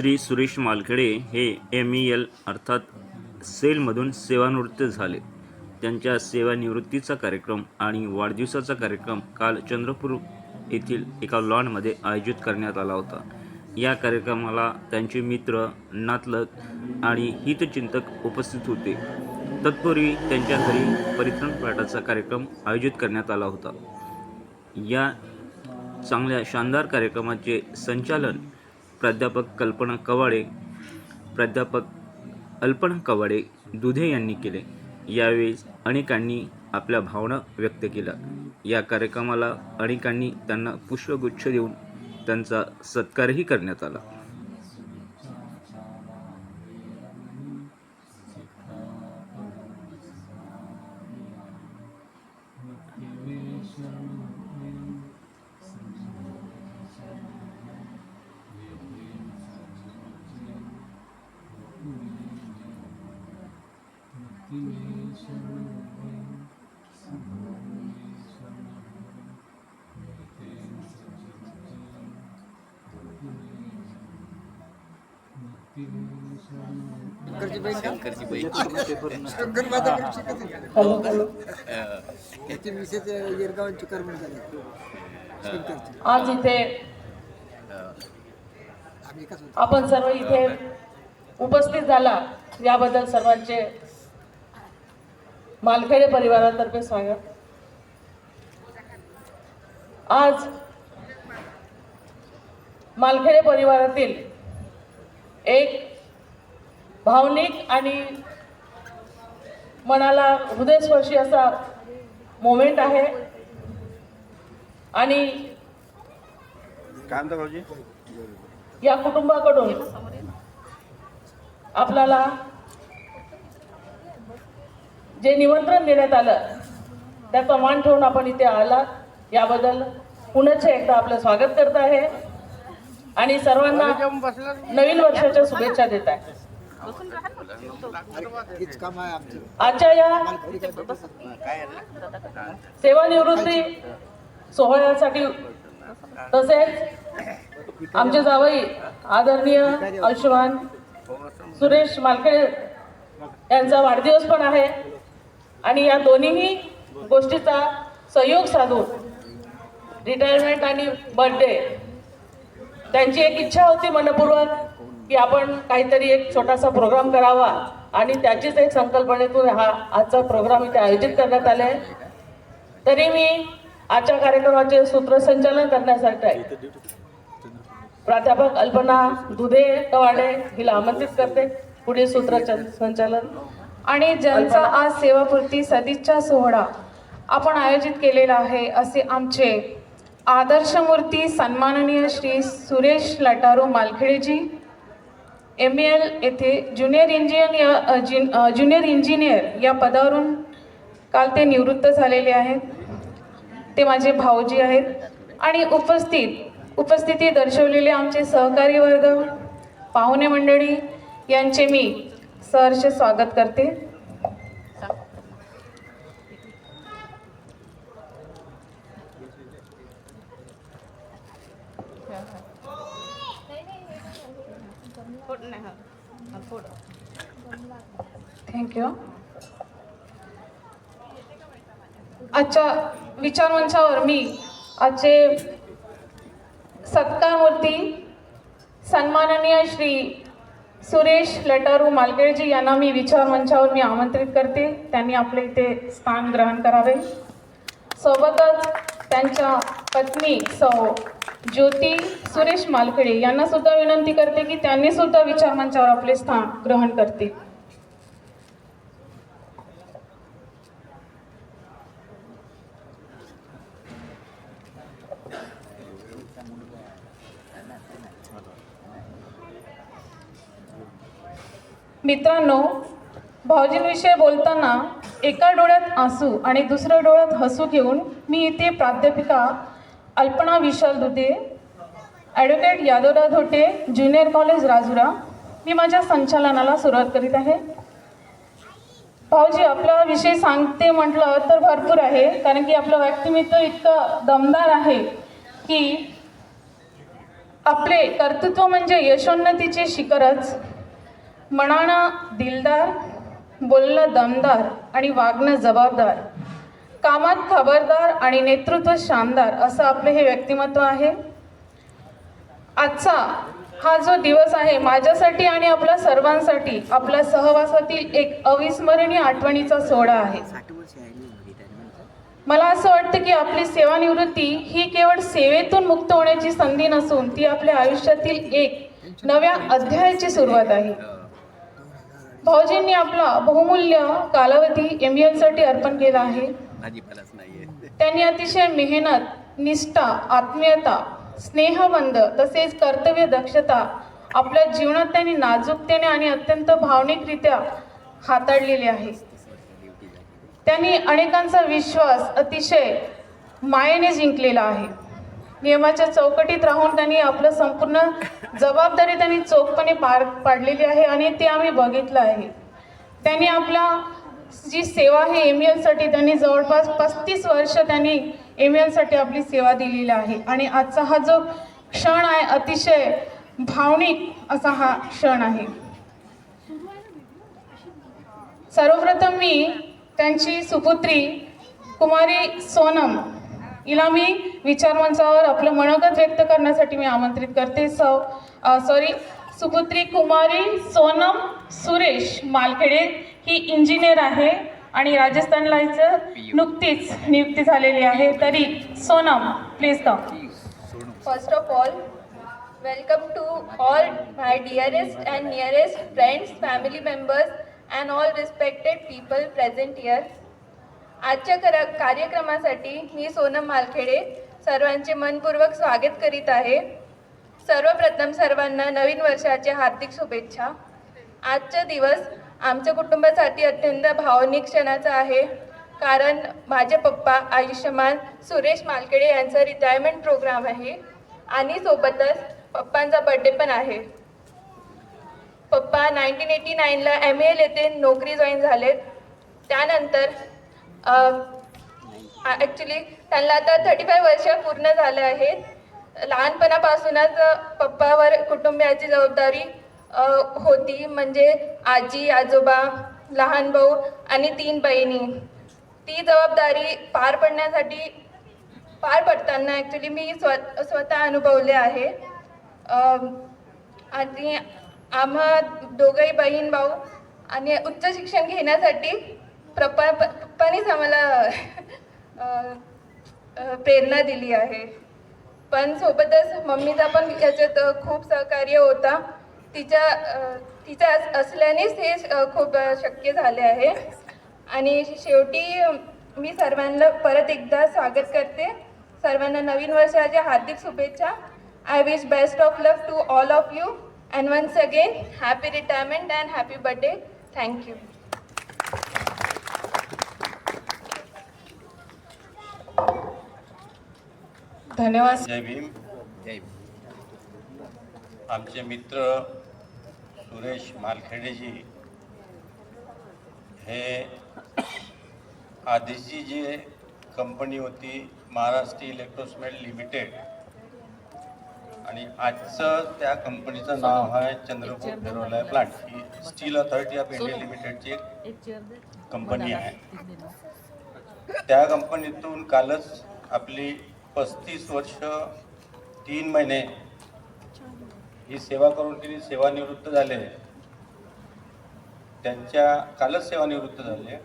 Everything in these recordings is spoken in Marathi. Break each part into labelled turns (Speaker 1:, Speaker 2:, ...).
Speaker 1: श्री सुरेश मालखेडे हे एम ई एल अर्थात सेलमधून सेवानिवृत्त झाले. त्यांच्या सेवानिवृत्तीचा कार्यक्रम आणि वाढदिवसाचा कार्यक्रम काल चंद्रपूर येथील एका लॉनमध्ये आयोजित करण्यात आला होता. या कार्यक्रमाला त्यांचे मित्र नातलग आणि हितचिंतक उपस्थित होते. तत्पूर्वी त्यांच्या घरी परित्रण पाठाचा कार्यक्रम आयोजित करण्यात आला होता. या चांगल्या शानदार कार्यक्रमाचे संचालन प्राध्यापक कल्पना कवाडे प्राध्यापक अल्पना कवाडे दुधे यांनी केले. यावेळी अनेकांनी आपल्या भावना व्यक्त केल्या. या कार्यक्रमाला अनेकांनी त्यांना पुष्पगुच्छ देऊन त्यांचा सत्कारही करण्यात आला.
Speaker 2: शंकरची बहीण
Speaker 3: शंकर माझा पण शिकत आहे. त्याची मिसेस येरगावांची कर्मण झाली शंकरची
Speaker 4: आज इथे
Speaker 3: आम्ही एकाच होतो.
Speaker 4: आपण सर्व इथे उपस्थित झाला याबद्दल सर्वांचे मालखेडे परिवारातर्फे स्वागत. आज मालखेडे परिवारातील एक भावनिक आणि मनाला हृदयस्पर्शी असा मोमेंट आहे. आणि या कुटुंबाकडून आपल्याला जे निमंत्रण देण्यात आलं त्याचा मान ठेवून आपण इथे आला याबद्दल पुनश्च एकदा आपलं स्वागत करत आहे. आणि सर्वांना नवीन वर्षाच्या शुभेच्छा देत आहे. आजच्या या सेवानिवृत्ती सोहळ्यासाठी तसेच आमचे जावई आदरणीय अंशुमान सुरेश मालके यांचा वाढदिवस पण आहे. आणि या दोन्हीही गोष्टीचा सहयोग साधून रिटायरमेंट आणि बर्थडे त्यांची एक इच्छा होती मनपूर्वक की आपण काहीतरी एक छोटासा प्रोग्राम करावा. आणि त्याचीच एक संकल्पनेतून हा आजचा प्रोग्राम इथे आयोजित करण्यात आले. आहे तरी मी आजच्या कार्यक्रमाचे सूत्रसंचालन करण्यासाठी प्राध्यापक अल्पना दुधे कवाडे हिला आमंत्रित करते. पुढे सूत्रसंचालन.
Speaker 5: आणि ज्यांचा आज सेवापूर्ती सदिच्छा सोहळा आपण आयोजित केलेला आहे असे आमचे आदर्शमूर्ती सन्माननीय श्री सुरेश लटारू मालखेडेजी एम एल येथे ज्युनियर इंजिनियर ज्युनियर इंजिनियर या पदावरून काल ते निवृत्त झालेले आहेत. ते माझे भाऊजी आहेत. आणि उपस्थित उपस्थिती दर्शवलेले आमचे सहकारी वर्ग पाहुणे मंडळी यांचे मी सहर्ष स्वागत करते. थँक्यू आजच्या विचारमंचावर मी आजचे सत्कारमूर्ती सन्माननीय श्री सुरेश लटारू मालकेळजी यांना मी विचारमंचावर मी आमंत्रित करते. त्यांनी आपले इथे स्थान ग्रहण करावे. सोबतच त्यांच्या पत्नी सौ ज्योती सुरेश मालकडे यांना सुद्धा विनंती करते की त्यांनी सुद्धा विचारमंचावर आपले स्थान ग्रहण करतील. मित्रांनो भाऊजींविषयी बोलताना एका डोळ्यात आसू आणि दुसऱ्या डोळ्यात हसू घेऊन मी इथे प्राध्यापिका Alpana Vishal Dudhe advocate Yadavrao Dhote junior college Rajura. मी माझ्या संचालनाला सुरुवात करीत आहे. भाऊजी आपला विषय सांगते म्हटलं तर भरपूर आहे कारण की आपलं व्यक्तिमत्व इतकं दमदार आहे की आपले कर्तृत्व म्हणजे यशोन्नतीचे शिखरच. मनानं दिलदार बोलणं दमदार आणि वागणं जबाबदार. कामात खबरदार आणि नेतृत्व शानदार असं आपले हे व्यक्तिमत्व आहे. आजचा हा जो दिवस आहे माझ्यासाठी आणि आपल्या सर्वांसाठी आपल्या सहवासातील एक अविस्मरणीय आठवणीचा सोहळा आहे. मला असं वाटतं की आपली सेवानिवृत्ती ही केवळ सेवेतून मुक्त होण्याची संधी नसून ती आपल्या आयुष्यातील एक नव्या अध्यायाची सुरुवात आहे. भाऊजींनी आपला बहुमूल्य कालावधी एम बी साठी अर्पण केला आहे. त्यांनी अतिशय मेहनत निष्ठा आत्मीयता स्नेहबंध तसेच कर्तव्य दक्षता आपल्या जीवनात त्यांनी नाजूकतेने आणि अत्यंत भावनिकरित्या हाताळलेली आहे. त्यांनी अनेकांचा विश्वास अतिशय मायेने जिंकलेला आहे. नियमाच्या चौकटीत राहून त्यांनी आपलं संपूर्ण जबाबदारी त्यांनी चोखपणे पार पाडलेली आहे आणि ते आम्ही बघितलं आहे. त्यांनी आपला जी सेवा आहे एमसाठी त्यांनी जवळपास पस्तीस वर्ष त्यांनी एम एलसाठी आपली सेवा दिलेली आहे. आणि आजचा हा जो क्षण आहे अतिशय भावनिक असा हा क्षण आहे. सर्वप्रथम मी त्यांची सुपुत्री कुमारी सोनम हिला मी विचारमंचावर आपलं मनोगत व्यक्त करण्यासाठी मी आमंत्रित करते. सौ सॉरी uh, सुपुत्री कुमारी सोनम सुरेश मालखेडे ही इंजिनियर आहे. आणि राजस्थानला हिचं नुकतीच नियुक्ती झालेली आहे. तरी Sonam please come
Speaker 2: first of all welcome to all my dearest and nearest friends family members and all respected people present here आजच्या कर कार्यक्रमासाठी मी सोनम मालखेडे सर्वांचे मनपूर्वक स्वागत करीत आहे. सर्वप्रथम सर्वांना नवीन वर्षाच्या हार्दिक शुभेच्छा. आजचा दिवस आमच्या कुटुंबासाठी अत्यंत भावनिक क्षणाचा आहे. कारण माझे पप्पा आयुष्यमान सुरेश मालकेडे यांचा रिटायरमेंट प्रोग्राम आहे. आणि सोबतच पप्पांचा बड्डे पण आहे. पप्पा नाईन्टीन एटी नाईनला एम एल येथे नोकरी जॉईन झालेत. त्यानंतर ॲक्च्युली त्यांना आता थर्टी फाय वर्ष पूर्ण झाले आहेत. लहानपणापासूनच पप्पावर कुटुंबियाची जबाबदारी होती. म्हणजे आजी आजोबा लहान भाऊ आणि तीन बहिणी. ती जबाबदारी पार पडण्यासाठी पार पडताना ॲक्च्युली मी स्व स्वतः अनुभवले आहे. आणि आम्हा दोघंही बहीण भाऊ आणि उच्च शिक्षण घेण्यासाठी प्रपणीच आम्हाला प्रेरणा दिली आहे. पण सोबतच मम्मीचा पण याच्यात खूप सहकार्य होता. तिच्या अस- असल्यानेच हे खूप शक्य झाले आहे. आणि शेवटी मी सर्वांना परत एकदा स्वागत करते. सर्वांना नवीन वर्षाच्या हार्दिक शुभेच्छा. I wish best of luck to all of you and once again happy retirement and happy birthday thank you
Speaker 5: धन्यवाद.
Speaker 6: जय भीम.
Speaker 3: जय
Speaker 6: आमचे मित्र सुरेश मालखेडेजी हे आधीची जी कंपनी होती महाराष्ट्र इलेक्ट्रोस्मेट लिमिटेड. आणि आजचं त्या कंपनीचं नाव आहे चंद्रपूर फेरोला प्लांट. ही स्टील अथॉरिटी ऑफ इंडिया लिमिटेडची एक कंपनी आहे. त्या कंपनीतून कालच आपली पस्तीस वर्ष तीन महिने ही सेवा करून तिने सेवानिवृत्त झाले त्यांच्या कालच सेवानिवृत्त झाले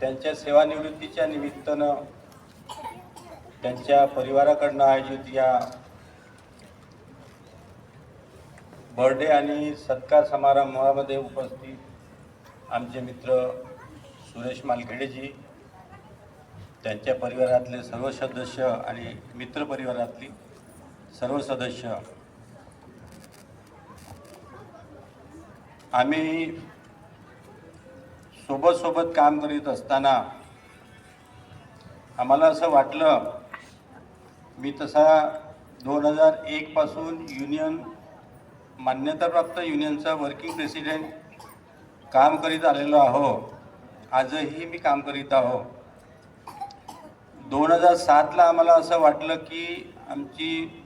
Speaker 6: त्यांच्या सेवानिवृत्तीच्या निमित्तानं त्यांच्या परिवाराकडनं आयोजित या बर्थडे आणि सत्कार समारंभामध्ये उपस्थित आमचे मित्र सुरेश मालखेडेजी त्यांच्या परिवारातले सर्व सदस्य आणि मित्र परिवारातली सर्व सदस्य. आम्ही सोबत सोबत काम करीत असताना आम्हाला असं वाटलं मी तसा दोन हजार एकपासून युनियन मान्यताप्राप्त युनियनचा वर्किंग प्रेसिडेंट काम करीत आलेलो आहो. आजही मी काम करीत आहो. दोन हजार सातला आम्हाला असं वाटलं की आमची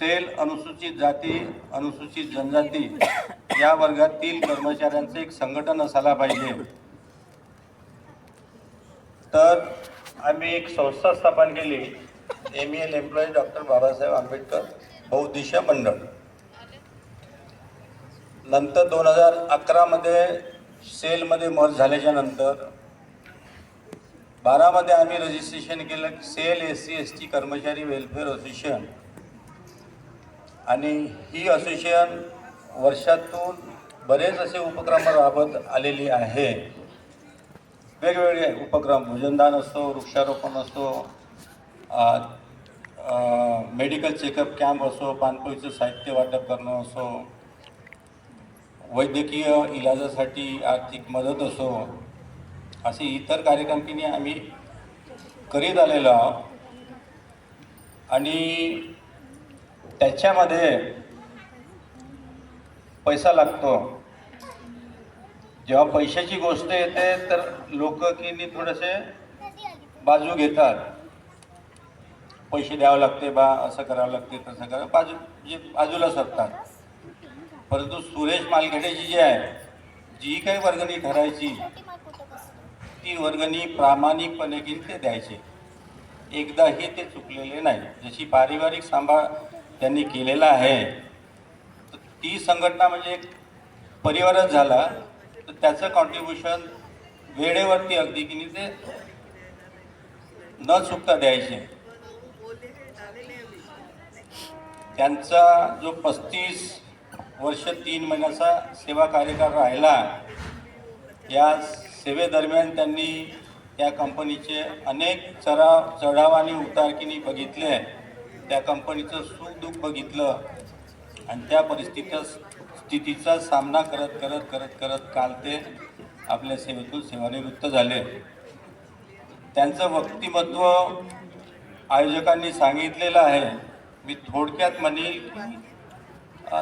Speaker 6: सेल अनुसूचित जाती अनुसूचित जनजाती या वर्गातील कर्मचाऱ्यांचं एक संघटन असायला पाहिजे. तर आम्ही एक संस्था स्थापन केली. M L employee doctor Babasaheb Ambedkar बहुद्देशीय मंडळ. नंतर दोन हजार अकरामध्ये सेलमध्ये मर्ज झाल्याच्यानंतर बारामध्ये आम्ही रजिस्ट्रेशन केलं. Cell S C S T कर्मचारी वेलफेअर असोसिएशन आणि ही असोसिएशन वर्षातून बरेच असे उपक्रम राबत आलेली आहे. वेगवेगळे उपक्रम भोजनदान असतो वृक्षारोपण असतो मेडिकल चेकअप कॅम्प असो पानपोईचं साहित्य वाटप करणं असो वैद्यकीय इलाजासाठी आर्थिक मदत असो असे इतर कार्यक्रम की आम्ही करीत आलेलो आहोत. आणि त्याच्यामध्ये पैसा लागतो. जेव्हा पैशाची गोष्ट येते तर लोक की थोडेसे बाजू घेतात. पैसे द्यावं लागते बा असं करावं लागते तसं करावं बाजू जे बाजूला सरतात. परंतु सुरेश मालखेडेची जी आहे जी काही वर्गणी ठरायची ती वर्गणी प्रामाणिकपणे की ते द्यायचे. एकदाही ते चुकलेले नाही. जशी पारिवारिक सांभाळ त्यांनी केलेला आहे. तर ती संघटना म्हणजे एक परिवारच झाला. तर त्याचं कॉन्ट्रीब्युशन वेळेवरती अगदी की नाही ते न चुकता द्यायचे. त्यांचा जो पस्तीस वर्ष तीन महिन्याचा सेवा कार्यकाळ राहिला या सेवेदरम्यान त्यांनी त्या कंपनीचे अनेक चढाव चढाव आणि उतारकिनी बघितले. त्या कंपनीचं सुख दुःख बघितलं आणि त्या परिस्थितीचा स्थितीचा सामना करत करत करत करत काल ते आपल्या सेवेतून सेवानिवृत्त झाले. त्यांचं व्यक्तिमत्व आयोजकांनी सांगितलेलं आहे. मी थोडक्यात म्हणेल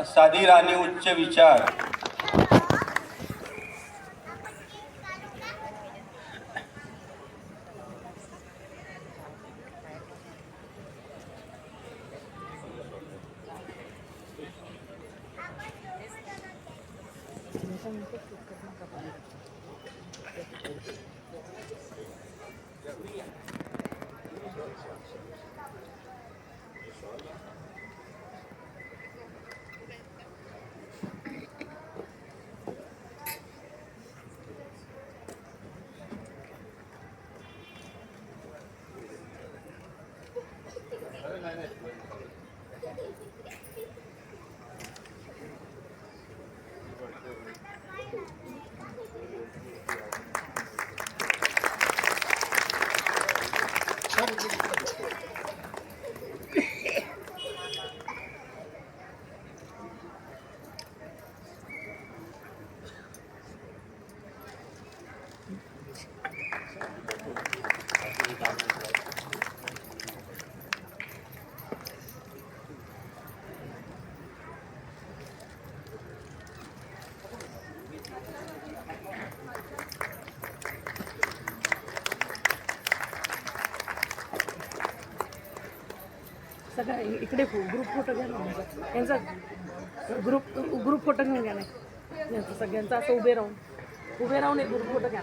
Speaker 6: साधी राणी उच्च विचार.
Speaker 4: Yeah. बघा इकडे हो, ग्रुप फोटो घ्या ना आमचा. यांचा ग्रुप ग्रुप फोटो घेऊन घ्या नाही यांचा सगळ्यांचा असं उभे राहून. उभे राहून एक ग्रुप फोटो घ्या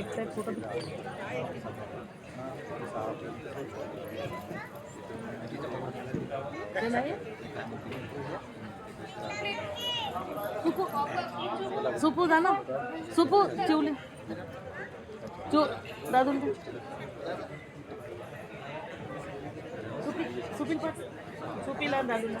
Speaker 4: एक फोटो सुपू सुपू जा ना. सुपू चिवले. चो दादून तू सुपी पण सुपीला दादूला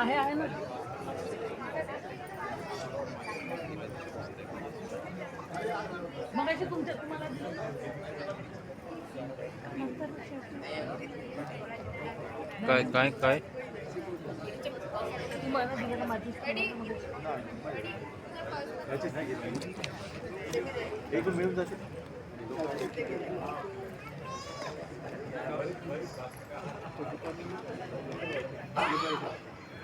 Speaker 4: आहे आहे ना? मगाशी तुमच्या तुम्हाला
Speaker 1: काय काय काय?
Speaker 7: मिळून
Speaker 4: माझा? एक
Speaker 7: तुमचं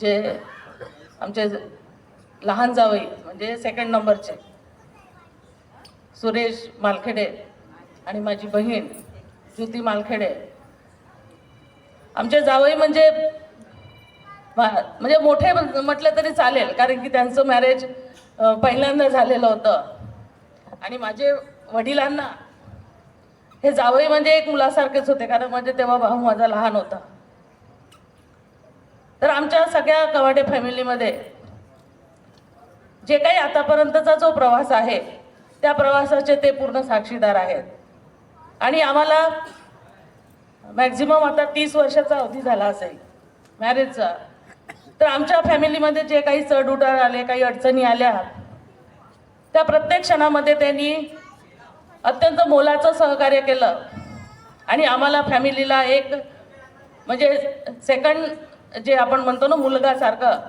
Speaker 4: जे आमचे लहान जावई म्हणजे सेकंड नंबरचे सुरेश मालखेडे आणि माझी बहीण ज्योती मालखेडे. आमचे जावई म्हणजे म्हणजे मोठे म्हटलं तरी चालेल कारण की त्यांचं मॅरेज पहिल्यांदा झालेलं होतं. आणि माझे वडिलांना हे जावई म्हणजे एक मुलासारखेच होते कारण म्हणजे तेव्हा भाऊ माझा लहान होता. तर आमच्या सगळ्या कवाडे फॅमिलीमध्ये जे काही आतापर्यंतचा जो प्रवास आहे त्या प्रवासाचे ते पूर्ण साक्षीदार आहेत. आणि आम्हाला मॅक्झिमम आता तीस वर्षाचा अवधी झाला असेल मॅरेजचा तर आमच्या फॅमिलीमध्ये जे काही चढउतार आले काही अडचणी आल्या त्या प्रत्येक क्षणामध्ये त्यांनी अत्यंत मोलाचं सहकार्य केलं. आणि आम्हाला फॅमिलीला एक म्हणजे सेकंड जे आपण म्हणतो ना मुलगासारखं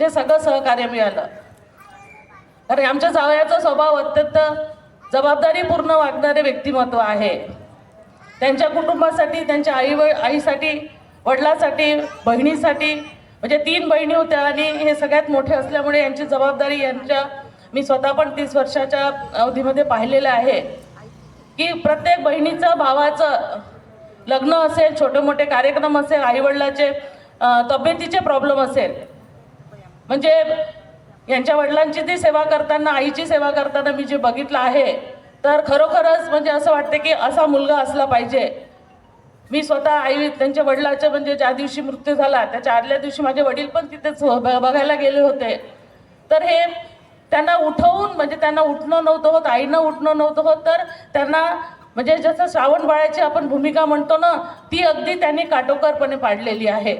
Speaker 4: ते सगळं सहकार्य मिळालं. कारण आमच्या जावयाचा स्वभाव अत्यंत जबाबदारीपूर्ण वागणारे व्यक्तिमत्व आहे. त्यांच्या कुटुंबासाठी त्यांच्या आई व आईसाठी वडिलासाठी बहिणीसाठी म्हणजे तीन बहिणी होत्या आणि हे सगळ्यात मोठे असल्यामुळे यांची जबाबदारी यांच्या मी स्वतः पण तीस वर्षाच्या अवधीमध्ये पाहिलेलं आहे. की प्रत्येक बहिणीचं भावाचं लग्न असेल छोटे मोठे कार्यक्रम असेल आईवडिलाचे तब्येतीचे प्रॉब्लेम असेल. म्हणजे यांच्या वडिलांची ती सेवा करताना आईची सेवा करताना मी जे बघितलं आहे तर खरोखरच म्हणजे असं वाटते की असा मुलगा असला पाहिजे. मी स्वतः आई त्यांच्या वडिलाचे म्हणजे ज्या दिवशी मृत्यू झाला त्याच्या आदल्या दिवशी माझे वडील पण तिथेच हो, ब- बघायला गेले होते. तर हे त्यांना उठवून म्हणजे त्यांना उठणं नव्हतं होत आईनं उठणं नव्हतं होत तर त्यांना म्हणजे जसं श्रावण बाळाची आपण भूमिका म्हणतो ना ती अगदी त्यांनी काटोकरपणे पाडलेली आहे.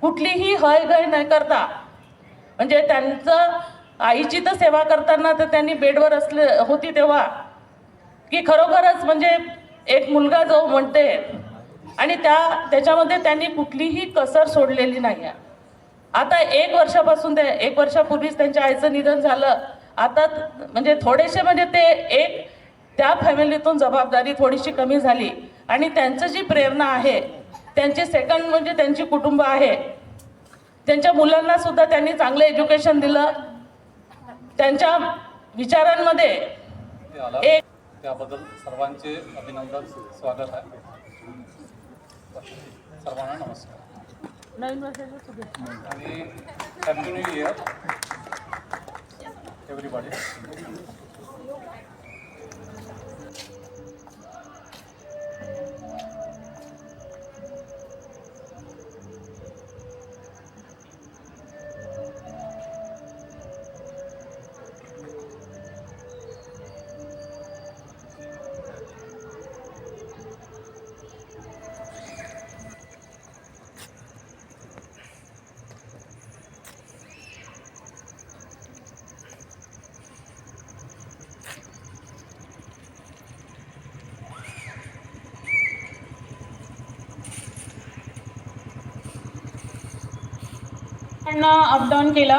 Speaker 4: कुठलीही हयगय न करता म्हणजे त्यांचं आईची तर सेवा करताना तर त्यांनी बेडवर असले होती तेव्हा. की खरोखरच म्हणजे एक मुलगा जो म्हणते आणि त्या त्याच्यामध्ये त्यांनी कुठलीही कसर सोडलेली नाही आहे आता एक वर्षापासून ते एक वर्षापूर्वीच त्यांच्या आईचं निधन झालं. आता म्हणजे थोडेसे म्हणजे ते एक त्या फॅमिलीतून जबाबदारी थोडीशी कमी झाली. आणि त्यांचं जी प्रेरणा आहे त्यांचे सेकंड म्हणजे त्यांची कुटुंब आहे त्यांच्या मुलांना सुद्धा त्यांनी चांगलं एज्युकेशन दिलं. त्यांच्या विचारांमध्ये एक
Speaker 8: त्याबद्दल सर्वांचे अभिनंदन स्वागत आहे. सर्वांना नमस्कार.
Speaker 4: नवीन वर्षाच्या शुभेच्छा.
Speaker 8: आणि happy new year everybody
Speaker 5: up down केला.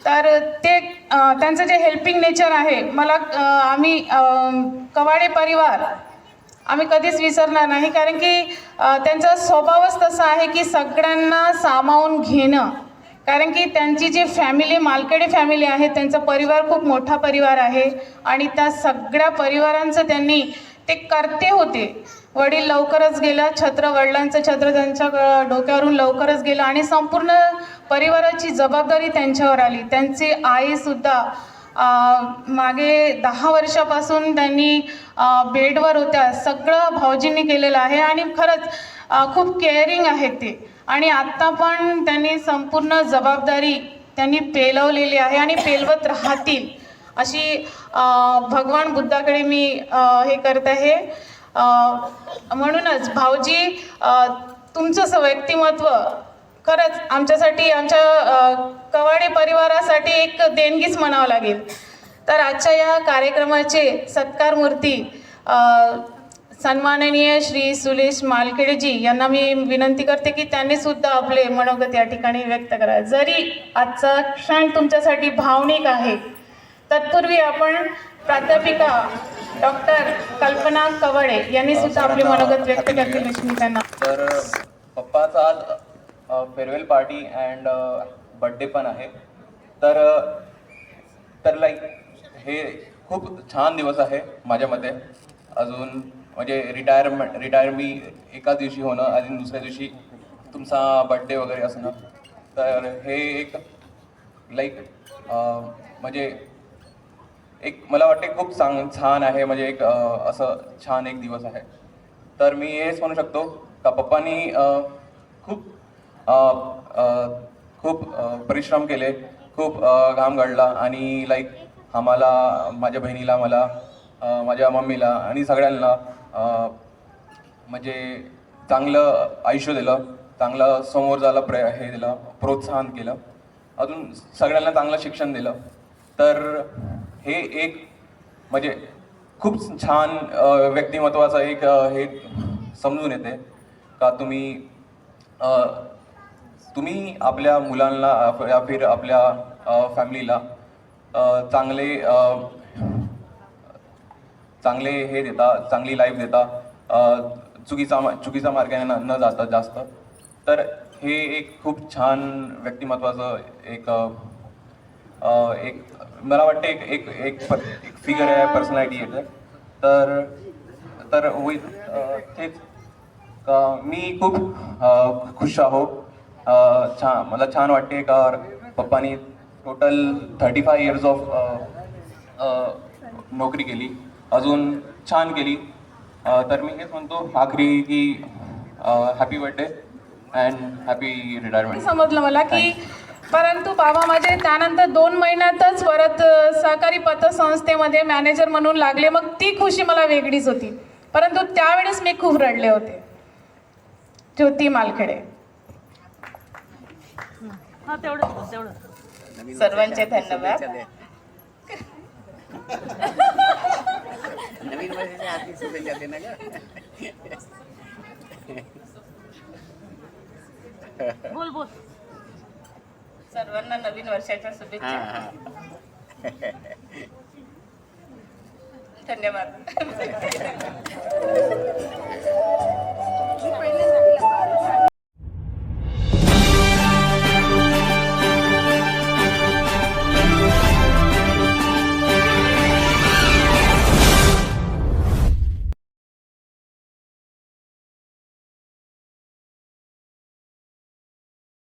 Speaker 5: तर ते त्यांचं जे हेल्पिंग नेचर आहे मला आम्ही कवाडे परिवार आम्ही कधीच विसरणार नाही. कारण की त्यांचा स्वभावच तसा आहे की सगळ्यांना सामावून घेणं. कारण की त्यांची जी फॅमिली मालकडे फॅमिली आहे त्यांचा परिवार खूप मोठा परिवार आहे. आणि त्या सगळ्या परिवारांचं त्यांनी ते करते होते. वडील लवकरच गेला छत्र वडिलांचं छत्र त्यांच्या डोक्यावरून लवकरच गेलं आणि संपूर्ण परिवाराची जबाबदारी त्यांच्यावर आली. त्यांची आईसुद्धा मागे दहा वर्षापासून त्यांनी बेडवर होत्या. सगळं भाऊजींनी केलेलं आहे आणि खरंच खूप केअरिंग आहे ते. आणि आत्ता पण त्यांनी संपूर्ण जबाबदारी त्यांनी पेलवलेली आहे आणि पेलवत राहतील अशी भगवान बुद्धाकडे मी हे करत आहे. म्हणूनच भाऊजी तुमचं असं व्यक्तिमत्व खरंच आमच्यासाठी आमच्या कवाडे परिवारासाठी एक देणगीच म्हणावं लागेल. तर आजच्या या कार्यक्रमाचे सत्कार मूर्ती सन्माननीय श्री सुलेश मालखेडेजी यांना मी विनंती करते की त्यांनी सुद्धा आपले मनोगत या ठिकाणी व्यक्त करा. जरी आजचा क्षण तुमच्यासाठी भावनिक आहे तत्पूर्वी आपण प्राध्यापिका डॉक्टर कल्पना कवडे यांनी सुद्धा आपले मनोगत व्यक्त मी त्यांना
Speaker 9: तर पप्पाचा आज फेअरवेल पार्टी अँड बड्डे पण आहे. तर तर लाईक हे खूप छान दिवस आहे माझ्या मते. अजून म्हणजे रिटायरमेंट रिटायर मी एका दिवशी होणं आणि दुसऱ्या दिवशी तुमचा बड्डे वगैरे असणं. तर हे एक लाईक म्हणजे एक मला वाटते खूप चांग छान आहे म्हणजे एक असं छान एक दिवस आहे. तर मी हेच म्हणू शकतो का पप्पांनी खूप खूप परिश्रम केले खूप घाम घडला आणि लाईक आम्हाला माझ्या बहिणीला मला माझ्या मम्मीला आणि सगळ्यांना म्हणजे चांगलं आयुष्य दिलं चांगलं समोर जायला प्र हे दिलं प्रोत्साहन केलं. अजून सगळ्यांना चांगलं शिक्षण दिलं. तर हे एक म्हणजे खूप छान व्यक्तिमत्वाचं एक हे समजून येते का तुम्ही तुम्ही आपल्या मुलांना या फिर आपल्या फॅमिलीला चांगले चांगले हे देता चांगली लाईफ देता चुकीचा चुकीचा मा- मार्गाने न न जाता जास्त. तर हे एक खूप छान व्यक्तिमत्वाचं एक एक मला वाटते एक एक एक एक फिगर आहे पर्सनॅलिटी आहे तर तर विथ तेच. मी खूप खुश आहो. छान मला छान वाटते का पप्पानी total thirty five years of नोकरी केली. अजून छान केली. तर मी हेच म्हणतो आखरी की happy birthday and happy retirement
Speaker 5: समजलं मला की परंतु बाबा माझे त्यानंतर दोन महिन्यातच परत सहकारी पतसंस्थेमध्ये मॅनेजर म्हणून लागले. मग ती खुशी मला वेगळीच होती. परंतु त्यावेळेस मी खूप रडले होते. ज्योती मालखेडे.
Speaker 4: हा
Speaker 5: सर्वांचे धन्यवाद.
Speaker 3: नवीन वर्षाच्या हार्दिक शुभेच्छा दे ना ग.
Speaker 4: बोल बोल.
Speaker 5: सर्वांना नवीन वर्षाच्या शुभेच्छा. धन्यवाद.